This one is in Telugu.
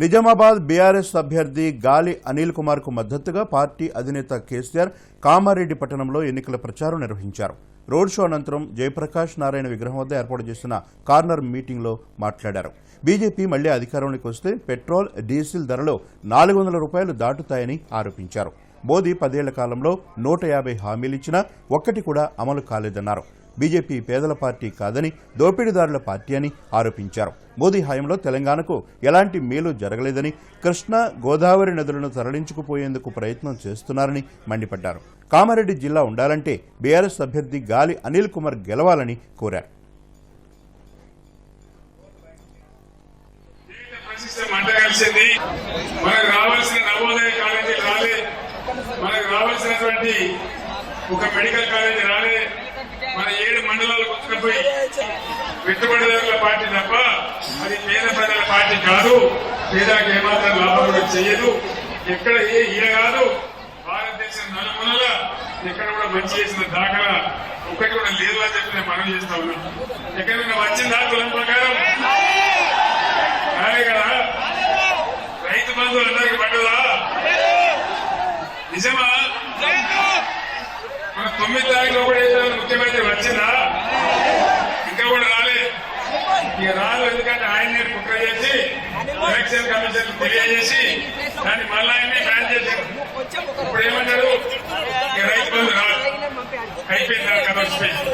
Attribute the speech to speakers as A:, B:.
A: నిజామాబాద్ బీఆర్ఎస్ అభ్యర్థి గాలి అనిల్ కుమార్కు మద్దతుగా పార్టీ అధినేత కేసీఆర్ కామారెడ్డి పట్టణంలో ఎన్నికల ప్రచారం నిర్వహించారు. రోడ్ షో అనంతరం జయప్రకాష్ నారాయణ విగ్రహం వద్ద ఏర్పాటు చేసిన కార్నర్ మీటింగ్లో మాట్లాడారు. బీజేపీ మళ్ళీ అధికారంలోకి వస్తే పెట్రోల్ డీజిల్ ధరలు నాలుగు వందల రూపాయలు దాటుతాయని ఆరోపించారు. మోదీ పదేళ్ళ కాలంలో నూట యాభై హామీలిచ్చినా ఒక్కటి కూడా అమలు కాలేదన్నారు. బీజేపీ పేదల పార్టీ కాదని దోపిడీదారుల పార్టీ అని ఆరోపించారు. మోదీ హయాంలో తెలంగాణకు ఎలాంటి మేలు జరగలేదని కృష్ణా గోదావరి నదులను తరలించుకుపోయేందుకు ప్రయత్నం చేస్తున్నారని మండిపడ్డారు. కామారెడ్డి జిల్లా ఉండాలంటే బీఆర్ఎస్ అభ్యర్థి గాలి అనిల్ కుమార్ గెలవాలని కోరారు.
B: మనకు రావాల్సిన నవోదయ కాలేజీ రాలే. మనకు రావాల్సినటువంటి ఒక మెడికల్ కాలేజీ రాలే. మన ఏడు మండలాలు కొట్టుకుపోయి పెట్టుబడిదారుల పార్టీ తప్ప అది పేద ప్రజల పార్టీ కాదు. పేదలకు ఏమాత్రం లాభం కూడా చేయదు. ఎక్కడ ఏ ఈడ కాదు. భారతదేశం నలుమూలల ఎక్కడ కూడా మంచి చేసిన దాఖలా ఒక్కటి కూడా లేదు అని చెప్పి నేను మనం చేస్తా ఉన్నా. ఎక్కడైనా వచ్చిందా కులం ప్రకారం? రాలే కదా. రైతు బంధువులు అందరికి పడ్డదా నిజమా? మన తొమ్మిది తారీఖు లోపల ఏదైనా ముఖ్యమంత్రి వచ్చిందా ఇంకా కూడా రాలే ఇక రాదు ఎందుకంటే ఆయన్ని కుట్ర చేసి ఎలక్షన్ కమిషన్ తెలియజేసి దాన్ని మళ్ళా ఆయన్ని బ్యాన్ చేశారు ఇప్పుడు ఏమన్నాడు? రైతు బంధు రాదు. అయిపోయింది కదా వచ్చిపోయింది